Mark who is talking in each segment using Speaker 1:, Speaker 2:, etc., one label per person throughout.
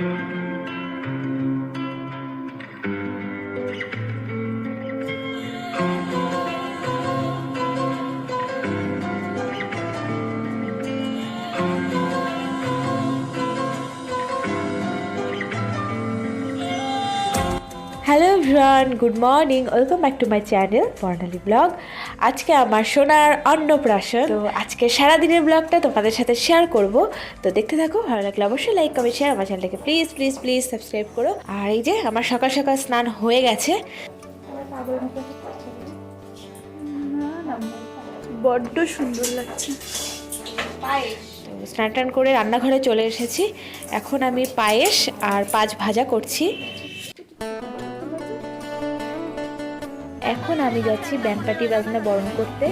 Speaker 1: Thank you. Everyone good morning welcome back to my channel Barnali blog আজকে আমার সোনার অন্নপ্রাশন। তো আজকে সারাদিনের ব্লগটা তোমাদের সাথে শেয়ার করব। তো দেখতে থাকো ভালো লাগলে অবশ্যই লাইক কমেন্ট শেয়ার আমার চ্যানেলটাকে প্লিজ প্লিজ প্লিজ সাবস্ক্রাইব করো। আর এই যে আমার সকাল সকাল স্নান হয়ে গেছে।
Speaker 2: বড্ড সুন্দর লাগছে।
Speaker 1: স্নান টান করে রান্নাঘরে চলে এসেছি। এখন আমি পায়েস আর পাঁচ ভাজা করছি। এখন আমি যাচ্ছি ব্যাংকাটি বাজনা বরণ করতে।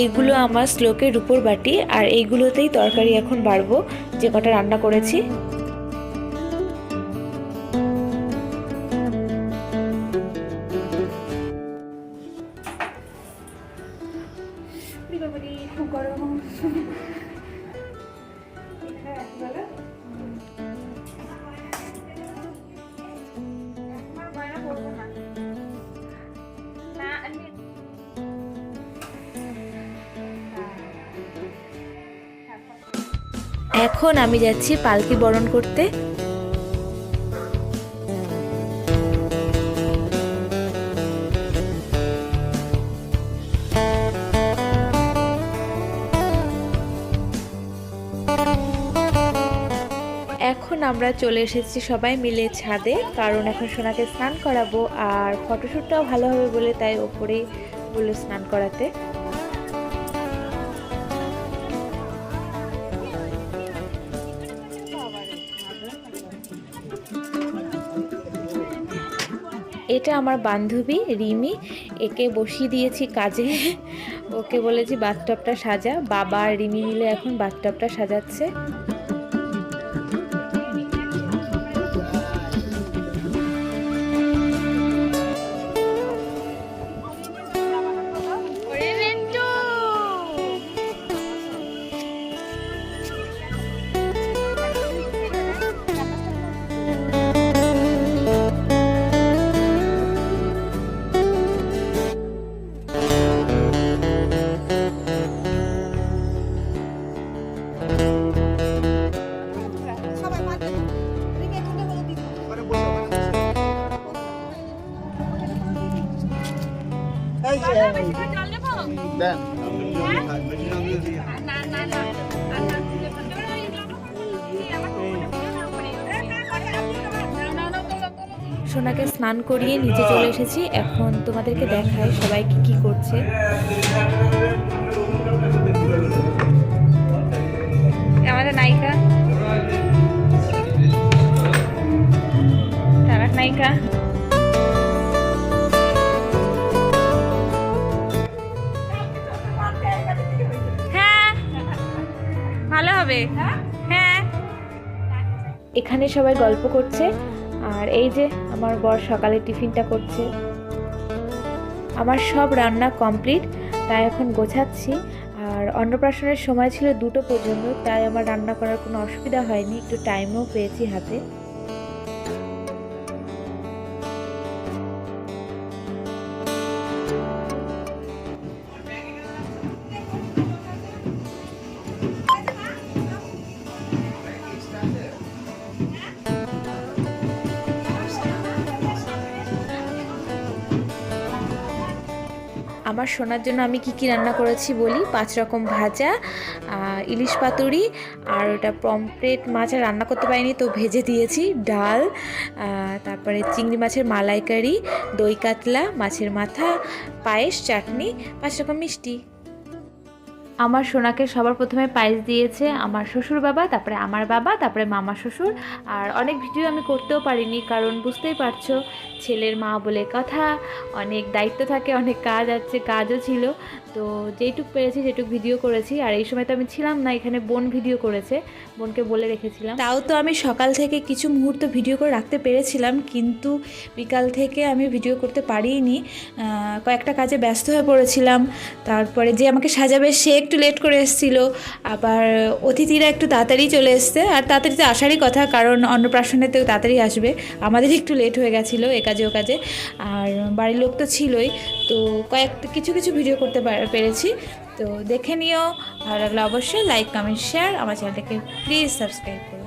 Speaker 1: এইগুলো আমার শ্লোকের উপর বাটি আর এইগুলোতেই তরকারি এখন বাড়বো, যে কটা রান্না করেছি।
Speaker 2: খুব গরম।
Speaker 1: এখন আমি যাচ্ছি পালকি বরণ করতে। এখন আমরা চলে এসেছি সবাই মিলে ছাদে, কারণ এখন সোনাকে স্নান করাবো, আর ফটোশ্যুটটাও ভালো হবে বলে তাই ওপরেই বলল স্নান করাতে। এটা আমার বান্ধবী রিমি, একে বসিয়ে দিয়েছি কাজে। ওকে বলেছি বাথটপটা সাজা। বাবা আর রিমি মিলে এখন বাথটপটা সাজাচ্ছে। সোনাকে স্নান করিয়ে নিচে চলে এসেছি। এখন তোমাদেরকে দেখায় সবাই কি কি করছে। এখানে সবাই গল্প করছে। আর এই যে আমার বর সকালে টিফিনটা করছে। আমার সব রান্না কমপ্লিট, তাই এখন গোছাচ্ছি। আর অন্নপ্রাশনের সময় ছিল দুটো পর্যন্ত, তাই আমার রান্না করার কোনো অসুবিধা হয়নি, একটু টাইমও পেয়েছি হাতে। আমার শোনার জন্য আমি কি কি রান্না করেছি বলি? পাঁচ রকম ভাজা ইলিশ পাতুরি আর ওটা পমপ্লেট মাছ রান্না করতে পারিনি তো ভেজে দিয়েছি। ডাল তারপরে চিংড়ি মাছের মালাইকারি, দই কাতলা, মাছের মাথা, পায়েস, চাটনি, পাঁচ রকম মিষ্টি।
Speaker 2: আমার সোনাকে সবার প্রথমে পায়েস দিয়েছে আমার শ্বশুর বাবা, তারপরে আমার বাবা, তারপরে মামা শ্বশুর। আর অনেক ভিডিও আমি করতেও পারিনি, কারণ বুঝতেই পারছ, ছেলের মা বলে কথা, অনেক দায়িত্ব থাকে, অনেক কাজ আছে, কাজও ছিল। তো যেইটুক পেরেছি যেটুক ভিডিও করেছি। আর এই সময় তো আমি ছিলাম না, এখানে বোন ভিডিও করেছে। বোনকে বলে রেখেছিলাম।
Speaker 1: তাও তো আমি সকাল থেকে কিছু মুহূর্ত ভিডিও করে রাখতে পেরেছিলাম, কিন্তু বিকাল থেকে আমি ভিডিও করতে পারিনি। কয়েকটা কাজে ব্যস্ত হয়ে পড়েছিলাম। তারপরে যে আমাকে সাজাবে, সে একটু লেট করে এসেছিল। আবার অতিথিরা একটু তাড়াতাড়ি চলে এসছে। আর তাড়াতাড়ি তো আসারই কথা, কারণ অন্নপ্রাশনে তো তাড়াতাড়ি আসবে। আমাদের একটু লেট হয়ে গেছিল এ কাজে ও কাজে। আর বাড়ির লোক তো ছিলই। তো কয়েকটা কিছু কিছু ভিডিও করতে পার- পেরেছি। তো দেখে নিও, ভালো লাগলে অবশ্যই লাইক কমেন্ট শেয়ার আমার চ্যানেলটাকে প্লিজ সাবস্ক্রাইব করো।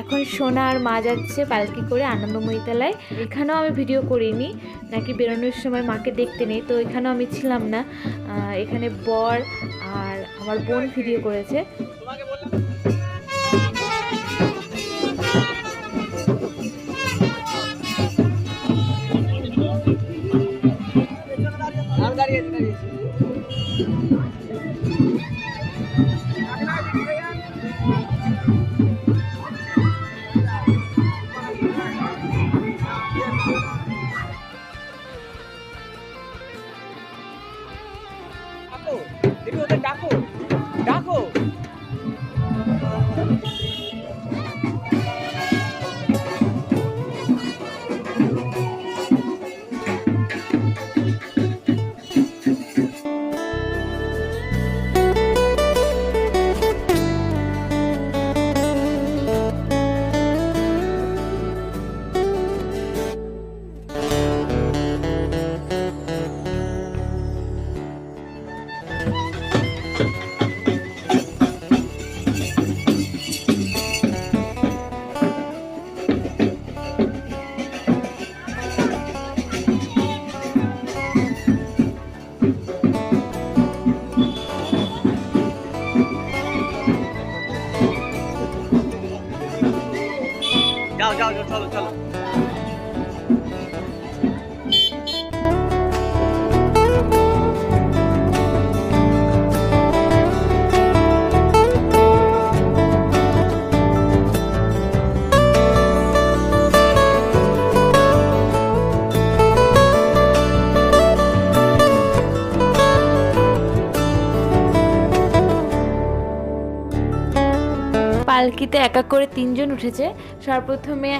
Speaker 2: এখন সোনা আর মা যাচ্ছে পালকি করে আনন্দময়ী তলায় এখানেও আমি ভিডিও করিনি, নাকি বেরোনোর সময় মাকে দেখতে নেই, তো এখানেও আমি ছিলাম না। এখানে বর আর আমার বোন ভিডিও করেছে। পালকিতে এক এক করে তিনজন উঠেছে। সর্বপ্রথমে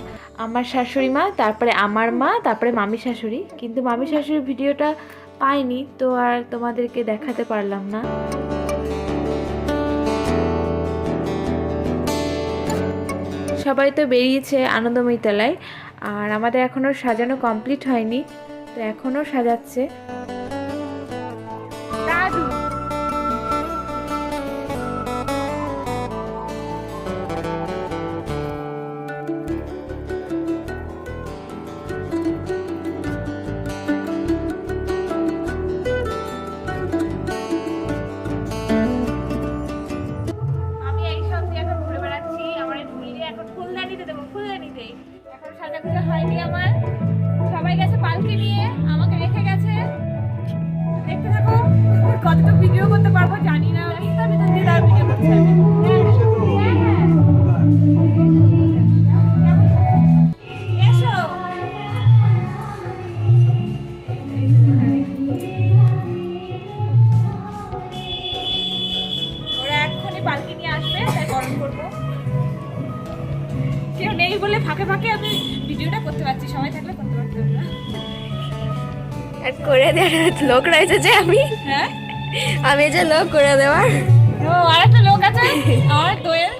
Speaker 2: আমার শাশুড়ি মা, তারপরে আমার মা, তারপরে মামি শাশুড়ি। কিন্তু মামি শাশুড়ির ভিডিওটা পাইনি তো আর তোমাদেরকে দেখাতে পারলাম না। সবাই তো বেরিয়েছে আনন্দময়ী তলায় আর আমাদের এখনও সাজানো কমপ্লিট হয়নি, তো এখনও সাজাচ্ছে। এখন ফুলদানিতে দেবো, ফুলদানিতে। এখন সাজাগুজা হয়নি আমার। সবাই গেছে পালকি নিয়ে, আমাকে রেখে গেছে। দেখতে থাকো, কতটুকু ভিডিও করতে পারব জানি না। আমি তো দিয়ে তার ভিডিও করছি। ফাঁকে আমি ভিডিওটা করতে পারছি সময় থাকলে করতে পারতাম না।
Speaker 1: আর করে দেওয়ার লোক রয়েছে যে আমি।
Speaker 2: হ্যাঁ?
Speaker 1: আমি যে লোক করে দেওয়ার।
Speaker 2: ও আর একটা লোক আছে? আমার দোয়েল।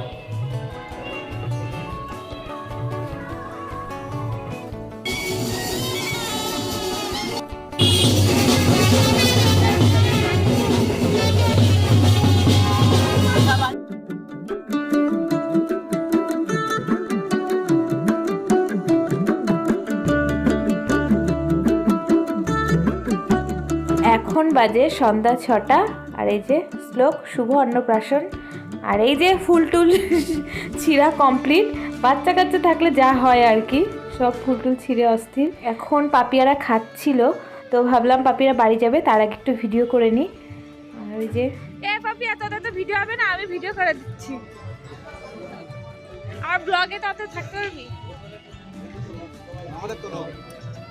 Speaker 1: বাজে সন্ধ্যা ছটা আর এই যে শ্লোক শুভ অন্নপ্রাশন আর এই যে ফুল টুল ছিঁড়া কমপ্লিট বাচ্চা কাচ্চা থাকলে যা হয় আর কি সব ফুল টুল ছিঁড়ে অস্থির। এখন পাপিয়ারা খাচ্ছিল তো ভাবলাম পাপিয়ারা বাড়ি যাবে তার আগে একটু ভিডিও করে নিই আর ওই যে
Speaker 2: এ পাপিয়া তোদের তো ভিডিও হবে না আমি ভিডিও করে দিচ্ছি। আমার ব্লগে তো থাকতে পারবি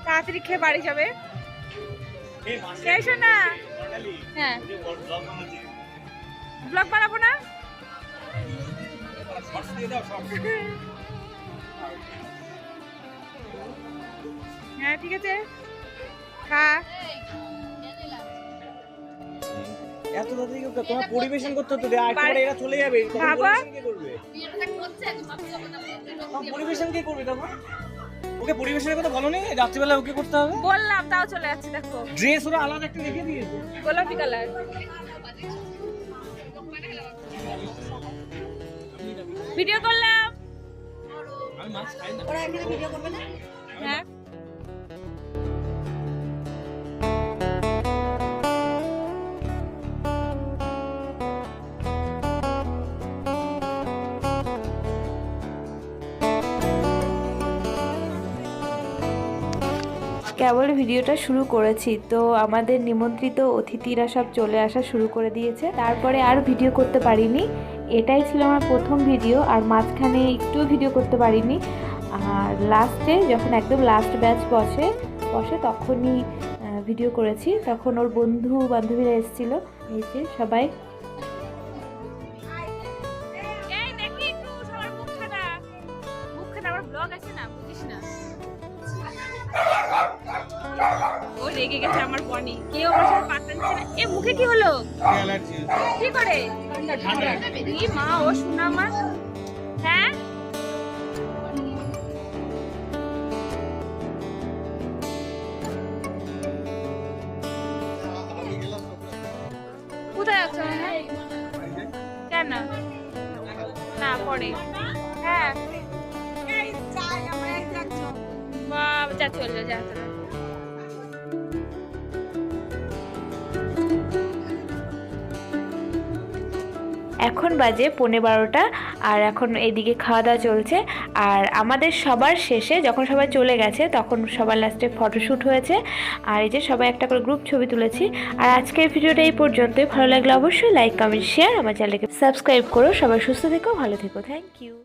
Speaker 2: তাড়াতাড়ি খেয়ে বাড়ি যাবে। এসো না হ্যাঁ। ব্লগ বানাবো না? হ্যাঁ ঠিক আছে। খা।
Speaker 3: এত তাড়াতাড়ি কেউ তোমার পরিবেশন করতে হতো আর এরা চলে যাবে। তখন। পরিবেশন কে করবে? পরিবেশন কে করবে তখন? ওকে পরিবেশের কথা বলো নি রাত্রিবেলা ওকে করতে হবে?
Speaker 2: বললাম তাও চলে যাচ্ছে দেখো।
Speaker 3: ড্রেস ওরা আলাদা একটা রেখে দিয়েছে।
Speaker 2: গোলাপি কালার। ভিডিও করলাম।
Speaker 3: আমি মাছ খাই না?
Speaker 2: হ্যাঁ।
Speaker 1: কেবল ভিডিওটা শুরু করেছি, তো আমাদের নিমন্ত্রিত অতিথিরা সব চলে আসা শুরু করে দিয়েছে। তারপরে আর ভিডিও করতে পারিনি। এটাই ছিল আমার প্রথম ভিডিও, আর মাঝখানে একটু ভিডিও করতে পারিনি। আর লাস্টে যখন একদম লাস্ট ব্যাচ বসে বসে তখনই ভিডিও করেছি। তখন ওর বন্ধু বান্ধবীরা এসেছিল। যে সবাই
Speaker 2: মা ও হ্যাঁ কোথায় আছো কেন? না পরে। হ্যাঁ। বাবা যা চলল যা তোরা।
Speaker 1: এখন বাজে পৌনে বারোটা, আর এখন এদিকে খাওয়া দাওয়া চলছে। আর আমাদের সবার শেষে যখন সবাই চলে গেছে, তখন সবার লাস্টে ফটোশ্যুট হয়েছে। আর এই যে সবাই একটা করে গ্রুপ ছবি তুলেছি। আর আজকের ভিডিওটা এই পর্যন্তই। ভালো লাগলে অবশ্যই লাইক কমেন্ট শেয়ার আমার চ্যানেলকে সাবস্ক্রাইব করো। সবাই সুস্থ থেকো, ভালো থেকো। Thank you